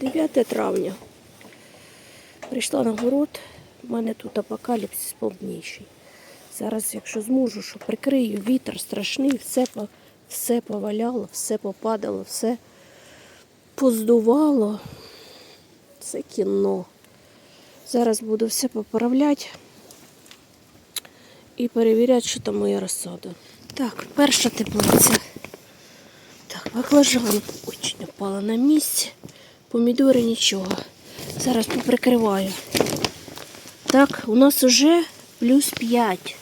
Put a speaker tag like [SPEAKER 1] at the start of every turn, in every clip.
[SPEAKER 1] 9 травня. Прийшла на город, у мене тут апокаліпсис повніший. Зараз, якщо зможу, що прикрию, вітер страшний, все, все поваляло, все попадало, все поздувало. Це кіно. Зараз буду все поправляти і перевіряти, що там моя розсада. Так, перша теплиця. Так, баклажан очень упала на місці. Помідори нічого. Зараз поприкриваю. Так, у нас уже плюс 5.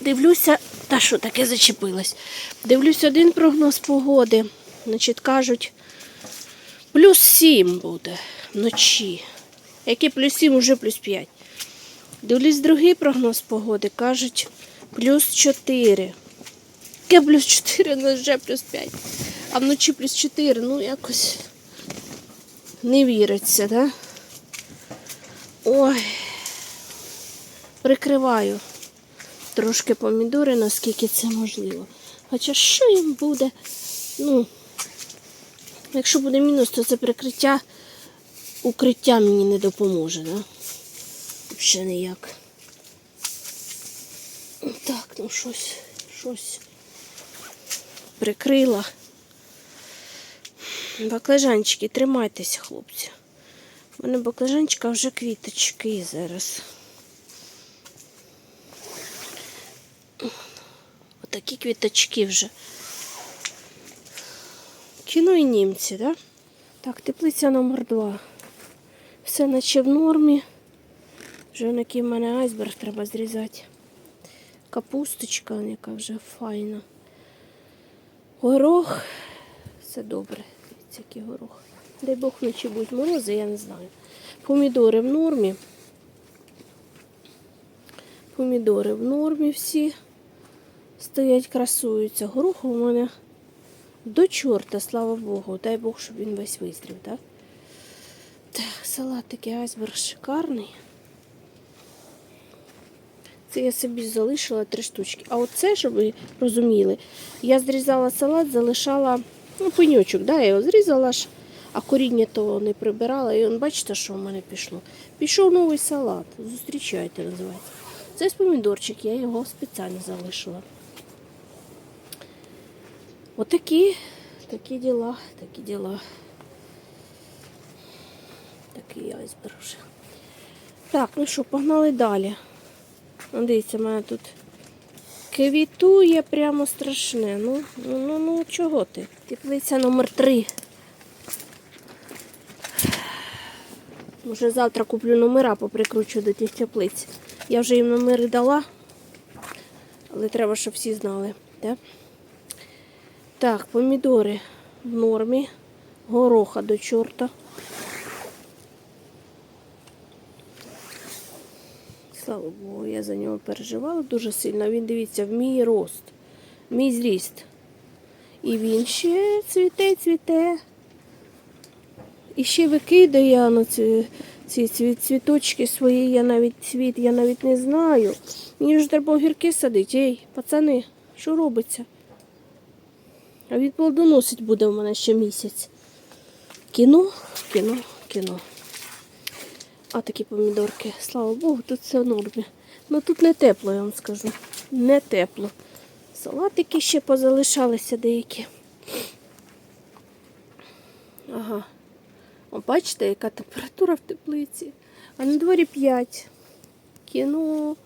[SPEAKER 1] Дивлюся, та що таке зачепилось. Дивлюсь один прогноз погоди. Значить, кажуть, плюс 7 буде вночі. Який плюс 7, уже плюс 5. Дивлюсь другий прогноз погоди. Кажуть, плюс 4. Яке плюс 4, у нас вже плюс 5. А вночі плюс 4, ну якось не віриться, да? Ой. Прикриваю трошки помідори, наскільки це можливо. Хоча що їм буде? Ну, якщо буде мінус, то це прикриття, укриття мені не допоможе, да? Ще ніяк. Так, ну щось, щось прикрила. Баклажанчики, тримайтеся, хлопці. У мене баклажанчика вже квіточки зараз. Отакі квіточки вже. Кіно і німці, да? Так, теплиця номер два. Все наче в нормі. Вже який в мене айсберг треба зрізати. Капусточка, яка вже файна. Горох. Все добре. Дивіться, горох. Дай Бог вночі будуть морози, я не знаю. Помідори в нормі. Помідори в нормі всі. Стоять, красуються. Горох у мене до чорта, слава Богу. Дай Бог, щоб він весь вистрів, так? Так, салат такий айсберг шикарний. Це я собі залишила три штучки. А оце, щоб ви розуміли, я зрізала салат, залишала ну, пеньочок, да, я його зрізала ж, а коріння того не прибирала. І он, бачите, що в мене пішло? Пішов новий салат. Зустрічайте, називається. Це помідорчик, я його спеціально залишила. Отакі, такі діла, такі діла. Такий айсберг вже. Так, ну що, погнали далі. Ну, Дивіться, мене тут квітує прямо страшне. Ну, ну, ну, ну чого ти? Теплиця номер 3 Може завтра куплю номера, поприкручу до тих теплиць. Я вже їм номери дала, але треба, щоб всі знали. Да? Так, помідори в нормі, гороха до чорта. Слава Богу, я за нього переживала дуже сильно. Він дивіться, в мій рост, в мій зріст. І він ще цвіте, цвіте. І ще викидає на ці, ці цві- цвіточки свої, я навіть цвіт, я навіть не знаю. Мені ж треба огірки садити. Ей, пацани, що робиться? А він плодоносить буде у мене ще місяць. Кіно, кіно, кіно. А такі помідорки, слава Богу, тут все в нормі. Ну тут не тепло, я вам скажу. Не тепло. Салатики ще позалишалися деякі. Ага. О, бачите, яка температура в теплиці. А на дворі 5. Кіно.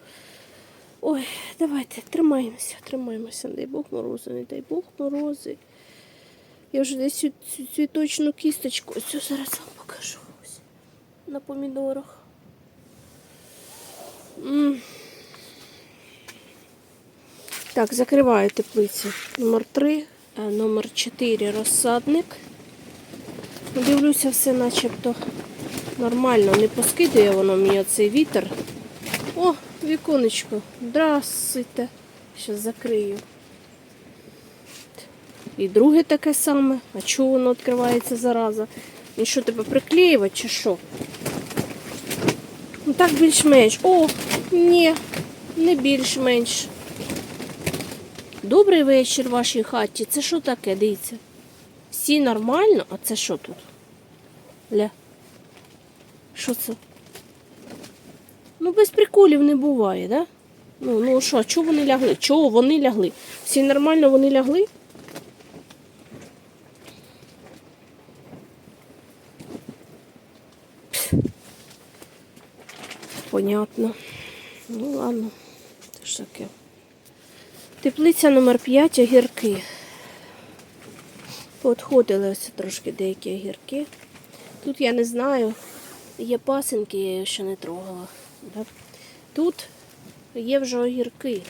[SPEAKER 1] Ой, давайте, тримаємося, тримаємося. Дай Бог морози, не дай Бог морози. Я вже десь цю, цвіточну кісточку. Ось зараз вам покажу. На помідорах. Так, закриваю теплицю. Номер 3, номер 4 розсадник. Дивлюся, все начебто нормально. Не поскидує воно мені цей вітер. О, віконечко. Здравствуйте. Щас закрию. І друге таке саме. А чого воно відкривається зараза? І що тебе приклеювати чи що? Ну так більш-менш. О, ні, не більш-менш. Добрий вечір в вашій хаті. Це що таке, дивіться? Всі нормально, а це що тут? Ля. Що це? Ну, без приколів не буває, да? Ну, ну що, чого вони лягли? Чого вони лягли? Всі нормально вони лягли? Понятно. Ну ладно, це ж таке. Теплиця номер 5 огірки. Поотходили ось трошки деякі огірки. Тут я не знаю, є пасинки, я її ще не трогала. Тут є вже огірки.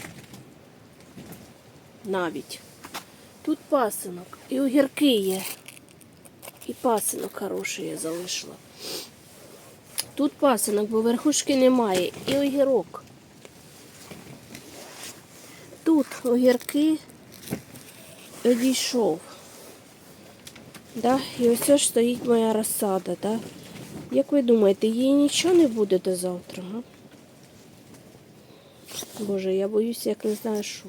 [SPEAKER 1] Навіть. Тут пасинок. І огірки є. І пасинок хороший я залишила. Тут пасинок, бо верхушки немає. І огірок. Тут огірки одійшов. Да? І ось ж стоїть моя розсада. Да? Як ви думаєте, їй нічого не буде до завтра? Га? Боже, я боюся, як не знаю що.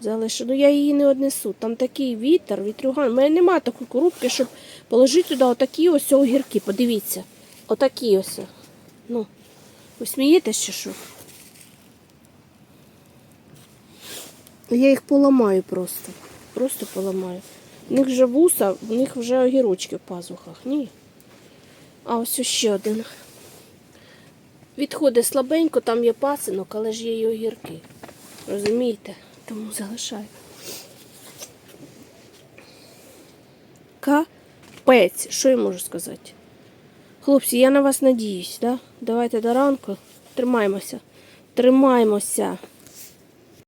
[SPEAKER 1] Залишу. Ну я її не однесу. Там такий вітер, вітрюган. У мене немає такої коробки, щоб положити туди отакі ось огірки. Подивіться. Отакі ось. Ну, ви смієтесь чи що? Я їх поламаю просто. Просто поламаю. В них вже вуса, в них вже огірочки в пазухах. Ні. А ось ще один. Відходить слабенько, там є пасинок, але ж є і огірки. Розумієте? Тому залишаю. Капець. Що я можу сказати? Хлопці, я на вас надіюсь, да? Давайте до ранку. Тримаємося. Тримаємося.